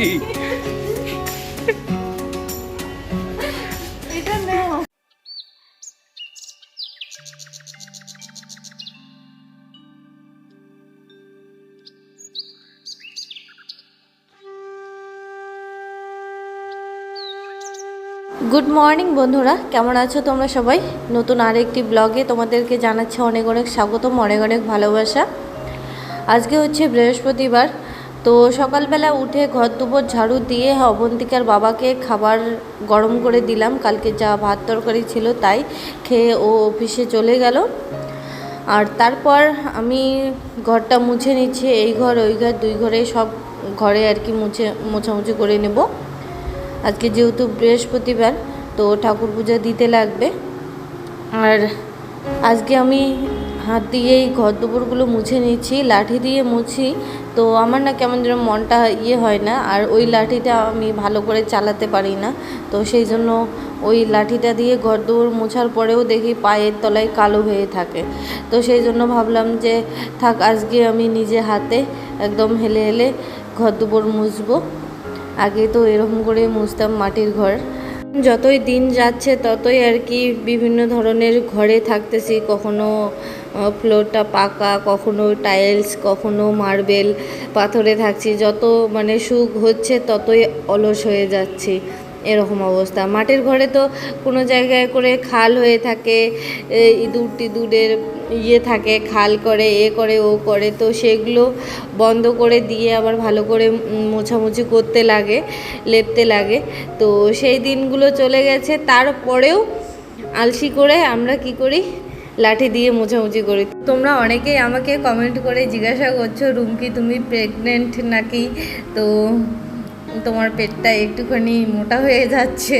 Good morning বন্ধুরা। কেমন আছো তোমরা সবাই? নতুন আরেকটি ব্লগে তোমাদেরকে জানাচ্ছে অনেক অনেক স্বাগতম অনেক অনেক ভালোবাসা। আজকে হচ্ছে বৃহস্পতিবার তো সকালবেলা উঠে ঘর দুপুর ঝাড়ু দিয়ে অবন্তিকার বাবাকে খাবার গরম করে দিলাম। কালকে যা ভাত তরকারি ছিল তাই খেয়ে ও অফিসে চলে গেল। আর তারপর আমি ঘরটা মুছে নিচ্ছি, এই ঘর, ওই ঘর, দুই ঘরে সব ঘরে আর কি মুছে, মোছামুছি করে নেব। আজকে যেহেতু বৃহস্পতিবার, তো ঠাকুর পূজা দিতে লাগবে। আর আজকে আমি হাত দিয়েই ঘর দুপুরগুলো মুছে নিচ্ছি, লাঠি দিয়ে মুছি। তো আমার না কেমন যেন মনটা ইয়ে হয় না, আর ওই লাঠিটা আমি ভালো করে চালাতে পারি না। তো সেই জন্য ওই লাঠিটা দিয়ে ঘর দুপুর মোছার পরেও দেখি পায়ের তলায় কালো হয়ে থাকে। তো সেই জন্য ভাবলাম যে, থাক আজকে আমি নিজে হাতে একদম হেলে হেলে ঘর দুপুর মুছবো। আগে তো এরকম করে মুছতাম মাটির ঘর। যতই দিন যাচ্ছে, ততই আর কি বিভিন্ন ধরনের ঘরে থাকতেছি। কখনো ফ্লোরটা পাকা, কখনো টাইলস, কখনো মার্বেল, পাথরে থাকছি। যত মানে সুখ হচ্ছে, ততই অলস হয়ে যাচ্ছি। এরকম অবস্থা। মাটির ঘরে তো কোনো জায়গায় করে খাল হয়ে থাকে ইঁদুর টিদুরের ইয়ে থাকে, খাল করে, এ করে, ও করে, তো সেগুলো বন্ধ করে দিয়ে আবার ভালো করে মোছামুছি করতে লাগে, লেপতে লাগে। তো সেই দিনগুলো চলে গেছে। তারপরেও আলসি করে আমরা কি করি? লাঠি দিয়ে মোছামুছি করি। তোমরা অনেকেই আমাকে কমেন্ট করে জিজ্ঞাসা করছ, রুমকি তুমি প্রেগনেন্ট নাকি? তো তোমার পেটটা একটুখানি মোটা হয়ে যাচ্ছে।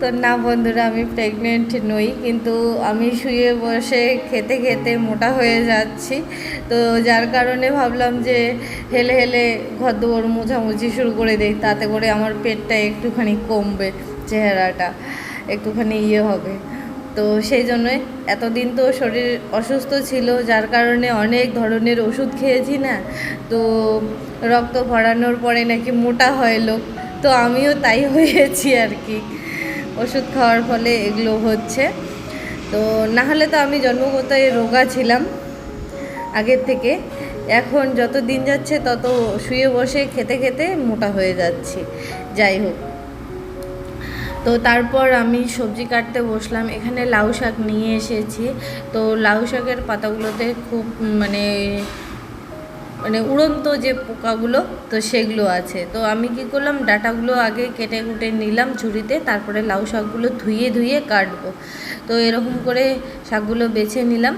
তো না বন্ধুরা, আমি প্রেগনেন্ট নই, কিন্তু আমি শুয়ে বসে খেতে খেতে মোটা হয়ে যাচ্ছি। তো যার কারণে ভাবলাম যে হেলে হেলে ঘর দুয়ার মোছামুছি শুরু করে দিই, তাতে করে আমার পেটটা একটুখানি কমবে, চেহারাটা একটুখানি ইয়ে হবে। তো সেই জন্যই এতদিন তো শরীর অসুস্থ ছিল, যার কারণে অনেক ধরনের ওষুধ খেয়েছি না। তো রক্ত ভরানোর পরে নাকি মোটা হয় লোক, তো আমিও তাই হয়েছি আর কি। ওষুধ খাওয়ার ফলে এগুলো হচ্ছে। তো না হলে তো আমি জন্মগতই রোগা ছিলাম আগের থেকে। এখন যত দিন যাচ্ছে তত শুয়ে বসে খেতে খেতে মোটা হয়ে যাচ্ছি। যাই হোক। তো তারপর আমি সবজি কাটতে বসলাম। এখানে লাউ শাক নিয়ে এসেছি। তো লাউ শাকের পাতাগুলোতে খুব মানে মানে উড়ন্ত যে পোকাগুলো, তো সেগুলো আছে। তো আমি কি করলাম, ডাটাগুলো আগে কেটে কুটে নিলাম ঝুড়িতে, তারপরে লাউ শাকগুলো ধুয়ে ধুয়ে কাটবো। তো এরকম করে শাকগুলো বেছে নিলাম।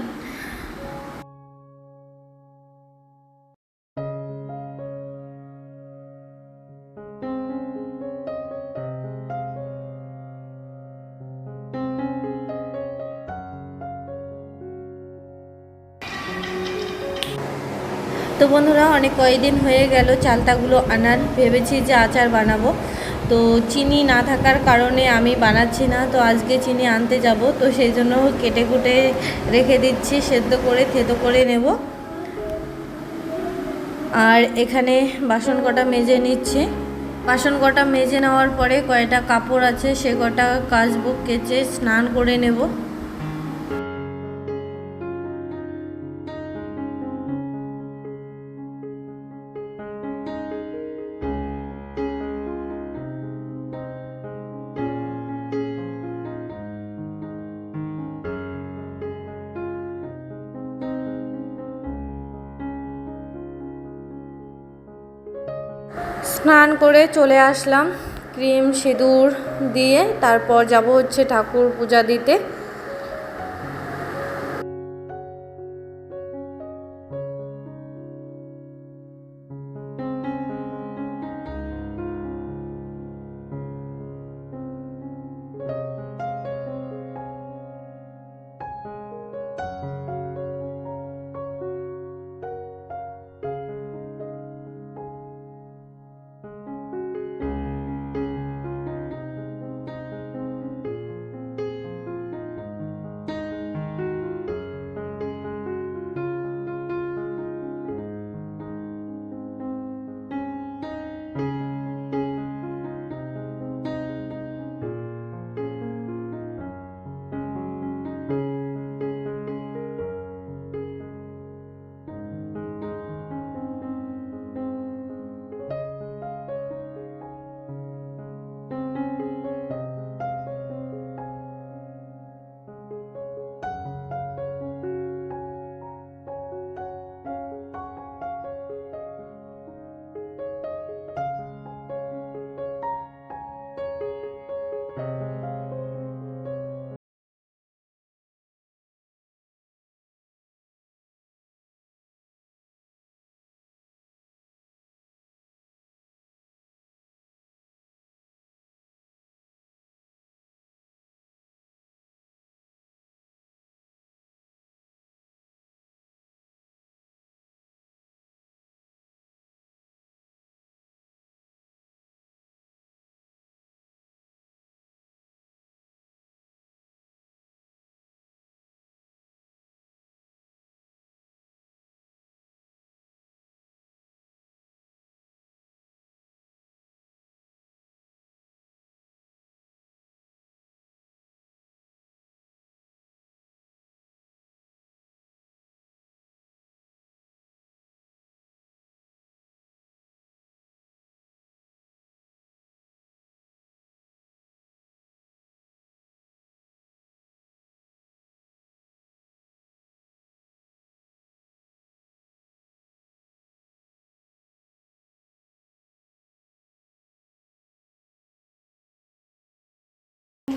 তো বন্ধুরা, অনেক কয়েকদিন হয়ে গেল চালতাগুলো আনার, ভেবেছি যে আচার বানাবো। তো চিনি না থাকার কারণে আমি বানাচ্ছি না, তো আজকে চিনি আনতে যাব। তো সেই জন্য কেটে কুটে রেখে দিচ্ছি, সেদ্ধ করে, থেতো করে নেব। আর এখানে বাসন কটা মেজে নিচ্ছে। বাসন কটা মেজে নেওয়ার পরে কয়টা কাপড় আছে, সে কটা কাচবো, কেচে স্নান করে নেব। স্নান করে চলে আসলাম ক্রিম সিঁদুর দিয়ে। তারপর যাব হচ্ছে ঠাকুর পূজা দিতে।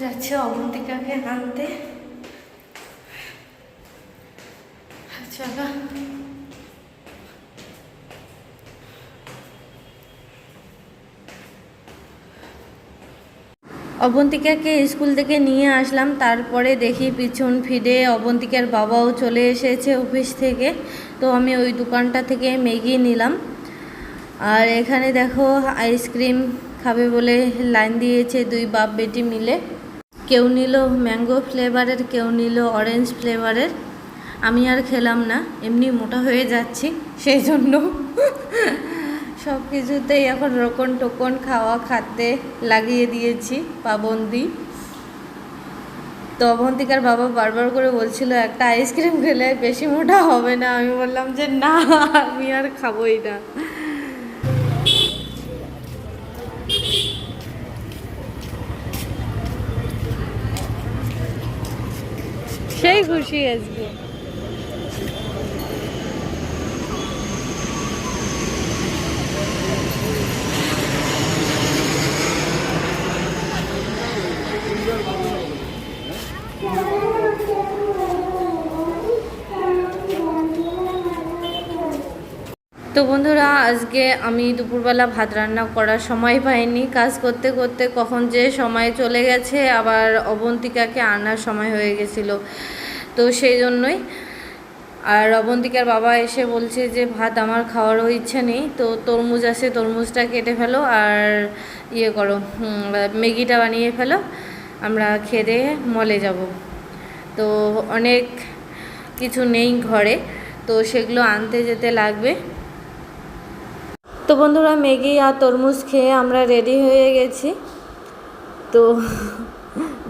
যাচ্ছে অবন্তিকাকে আনতে। অবন্তিকাকে স্কুল থেকে নিয়ে আসলাম, তারপরে দেখি পিছন ফিরে অবন্তিকার বাবাও চলে এসেছে অফিস থেকে। তো আমি ওই দোকানটা থেকে ম্যাগি নিলাম। আর এখানে দেখো আইসক্রিম খাবে বলে লাইন দিয়েছে দুই বাপ বেটি মিলে। কেউ নিল ম্যাঙ্গো ফ্লেভারের, কেউ নিল অরেঞ্জ ফ্লেভারের। আমি আর খেলাম না, এমনি মোটা হয়ে যাচ্ছি সেই জন্য সব কিছুতেই এখন রোকন টোকন খাওয়া খাতে লাগিয়ে দিয়েছি পাবন্দি। তো অবন্তিকার বাবা বারবার করে বলছিল, একটা আইসক্রিম খেলে বেশি মোটা হবে না। আমি বললাম যে, না, আমি আর খাবোই না। সেই খুশি আজকে তো বন্ধুরা, আজকে আমি দুপুরবেলা ভাত রান্না করার সময় পাইনি। কাজ করতে করতে কখন যে সময় চলে গেছে, আবার অবন্তিকাকে আনার সময় হয়ে গেছিল। তো সেই জন্যই। আর অবন্তিকার বাবা এসে বলছে যে, ভাত আমার খাওয়ারও ইচ্ছে নেই, তো তরমুজ আছে, তরমুজটা কেটে ফেলো আর ইয়ে করো ম্যাগিটা বানিয়ে ফেলো। আমরা খেয়ে মলে যাব। তো অনেক কিছু নেই ঘরে, তো সেগুলো আনতে যেতে লাগবে। তো বন্ধুরা ম্যাগি আর তরমুজ খেয়ে আমরা রেডি হয়ে গেছি। তো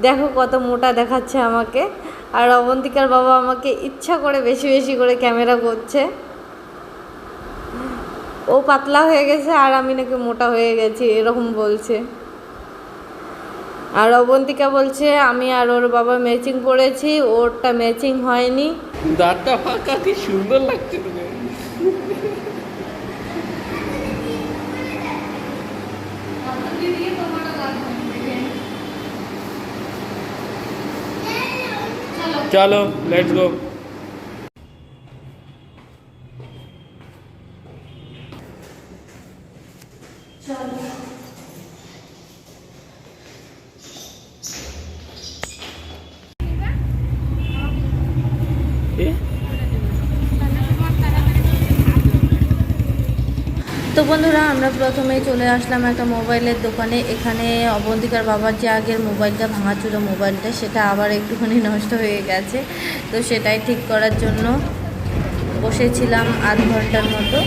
দেখো কত মোটা দেখাচ্ছে আমাকে। আর অবন্তিকার বাবা আমাকে ইচ্ছা করে বেশি বেশি করে ক্যামেরা করছে। ও পাতলা হয়ে গেছে আর আমি নাকি মোটা হয়ে গেছি, এরকম বলছে। আর অবন্তিকা বলছে, আমি আর ওর বাবা ম্যাচিং পড়েছি ওরটা ম্যাচিং হয়নি। দাঁতটা ফাঁকা, কি সুন্দর লাগছে चलो लेट्स गो বন্ধুরা, আমরা প্রথমে চলে আসলাম একটা মোবাইলের দোকানে। এখানে অবন্তিকার বাবার যে আগের মোবাইলটা, ভাঙাচুরো মোবাইলটা, সেটা আবার একটুখানি নষ্ট হয়ে গেছে। তো সেটাই ঠিক করার জন্য বসেছিলাম আধ ঘণ্টার মতো।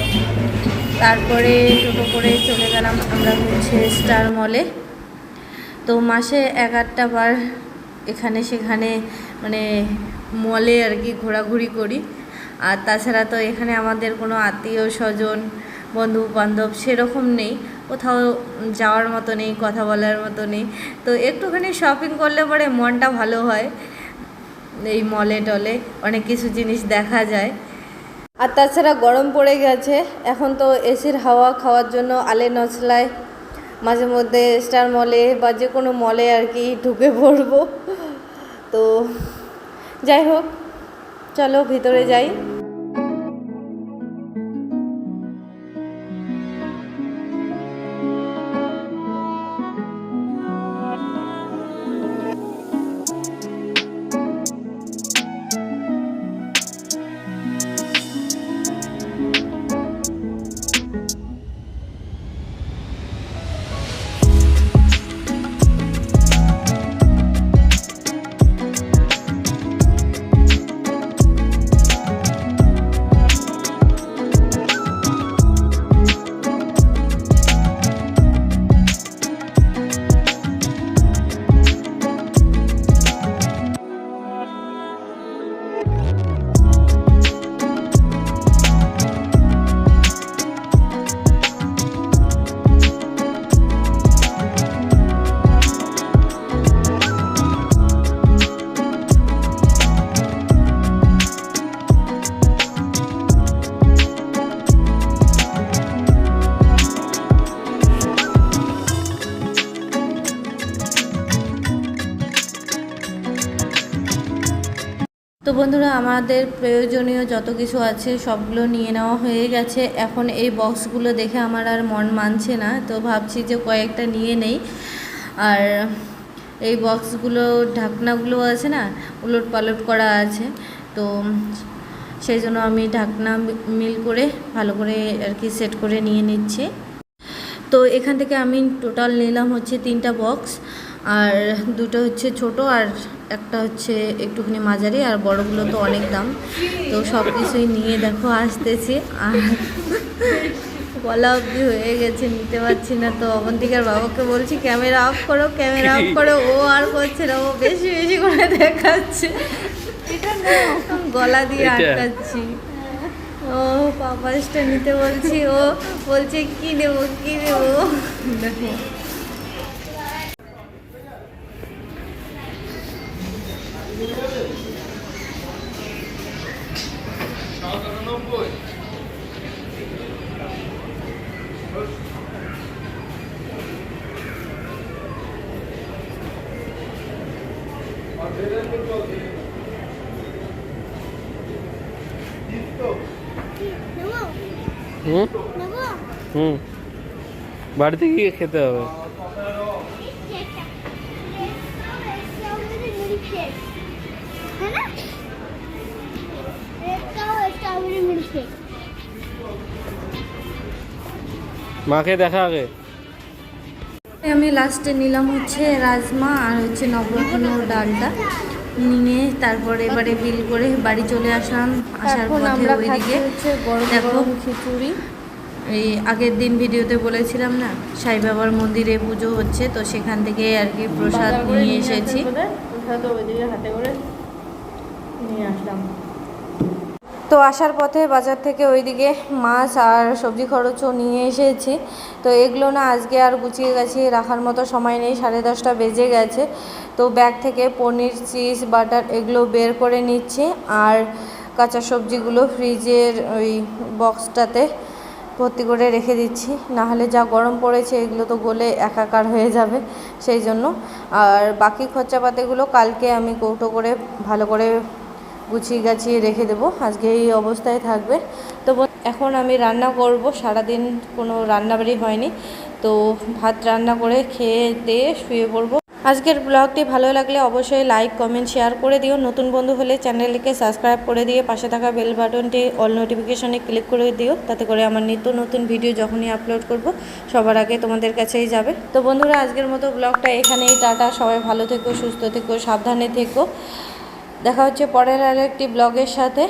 তারপরে টোটো করে চলে গেলাম আমরা হচ্ছে স্টার মলে। তো মাসে এক আধটা বার এখানে সেখানে মানে মলে আর কি ঘোরাঘুরি করি। আর তাছাড়া তো এখানে আমাদের কোনো আত্মীয় স্বজন বন্ধু বান্ধব সেরকম নেই। কোথাও যাওয়ার মতো নেই, কথা বলার মতো নেই। তো একটুখানি শপিং করলে পরে মনটা ভালো হয়। এই মলে টলে অনেক কিছু জিনিস দেখা যায়। আর তাছাড়া গরম পড়ে গেছে। এখন তো এসির হাওয়া খাওয়ার জন্য আলে নচলায়। মাঝে মধ্যে স্টার মলে বা যে কোনো মলে আর কি ঢুকে পড়ব। তো যাই হোক, চলো ভিতরে যাই। বন্ধুরা, আমাদের প্রয়োজনীয় যত কিছু আছে সবগুলো নিয়ে নেওয়া হয়ে গেছে। এখন এই বক্সগুলো দেখে আমার আর মন মানছে না, তো ভাবছি যে কয়েকটা নিয়ে নেই। আর এই বক্সগুলো, ঢাকনাগুলো আছে না, উলট পালট করা আছে, তো সেই জন্য আমি ঢাকনা মিল করে ভালো করে আর কি সেট করে নিয়ে নিচ্ছি। তো এখান থেকে আমি টোটাল নিলাম হচ্ছে তিনটা বক্স। আর দুটো হচ্ছে ছোট আর একটা হচ্ছে একটুখানি মাঝারি আর বড়গুলো তো অনেক দাম। তো সব কিছুই নিয়ে দেখো আসতেছি। আর বলা অবধি হয়ে গেছে নিতে পারছি না। তো অবন্তিকার বাবাকে বলছি ক্যামেরা অফ করো ক্যামেরা অফ করো। ও আর করছে না ও বেশি বেশি করে দেখাচ্ছে। গলা দিয়ে আটকাচ্ছি। ও পাপাসটা নিতে বলছি। ও বলছে কি নেব কি নেব? দেখো হুম। হুম বাড়িতে গিয়ে খেতে হবে। মাকে দেখা আগে। আমি লাস্টে নিলাম হচ্ছে রাজমা আর হচ্ছে নবরত্ন ডালটা। নিয়ে তারপরে এবারে বিল করে বাড়ি চলে আসলাম। আসার পথে আমরা ওইদিকে দেখো খিচুড়ি। এই আগের দিন ভিডিওতে বলেছিলাম না সাই বাবার মন্দিরে পুজো হচ্ছে তো সেখান থেকে আর কি প্রসাদ নিয়ে এসেছি। প্রসাদ ওইদিকে হাতে করে নিয়ে আসলাম। তো আসার পথে বাজার থেকে ওইদিকে মাছ আর সবজি খরচও নিয়ে এসেছি। তো এগুলো না আজকে আর গুছিয়ে গেছি, রাখার মতো সময় নেই, সাড়ে দশটা বেজে গেছে। তো ব্যাগ থেকে পনির, চিজ, বাটার এগুলো বের করে নিচ্ছি আর কাঁচা সবজিগুলো ফ্রিজের ওই বক্সটাতে ভর্তি করে রেখে দিচ্ছি। নাহলে যা গরম পড়েছে এগুলো তো গলে একাকার হয়ে যাবে সেই জন্য। আর বাকি খরচাপাতিগুলো কালকে আমি কৌটো করে ভালো করে গুছিয়ে গাছিয়ে রেখে দেবো। আজকে এই অবস্থায় থাকবে। তো এখন আমি রান্না করব। সারাদিন কোনো রান্নাবাড়ি হয়নি। তো ভাত রান্না করে খেয়ে দিয়ে শুয়ে পড়ব। আজকের ব্লগটি ভালো লাগলে অবশ্যই লাইক, কমেন্ট, শেয়ার করে দিও। নতুন বন্ধু হলে চ্যানেলটিকে সাবস্ক্রাইব করে দিয়ে পাশে থাকা বেল বাটনটি অল নোটিফিকেশনে ক্লিক করে দিও। তাতে করে আমার নিত্য নতুন ভিডিও যখনই আপলোড করব, সবার আগে তোমাদের কাছেই যাবে। তো বন্ধুরা, আজকের মতো ব্লগটা এখানেই। টাটা। সবাই ভালো থেকো, সুস্থ থেকো, সাবধানে থেকো। দেখা হচ্ছে পরের আর একটি ব্লগের সাথে।